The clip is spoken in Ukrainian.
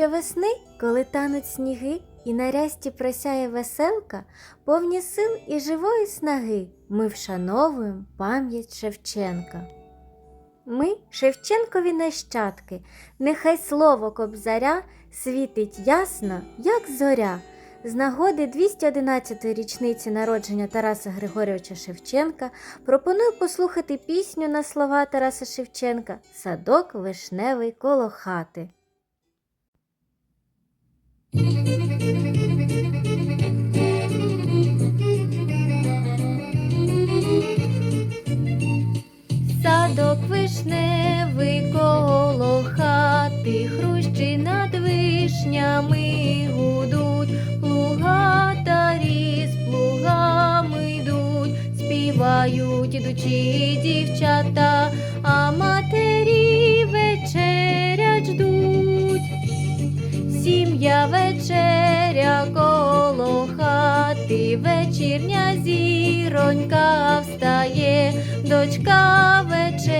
Щовесни, коли тануть сніги, і на рясті просяє веселка, повні сил і живої снаги, ми вшановуємо пам'ять Шевченка. Ми, Шевченкові нащадки, нехай слово кобзаря світить ясно, як зоря. З нагоди 211-ї річниці народження Тараса Григорьовича Шевченка пропоную послухати пісню на слова Тараса Шевченка Садок вишневий коло хати. Вишнями гудуть, плугатарі з плугами йдуть, співають ідучі дівчата, а матері вечерять ждуть. Сім'я вечеря коло хати, вечірня зіронька встає, дочка вечерять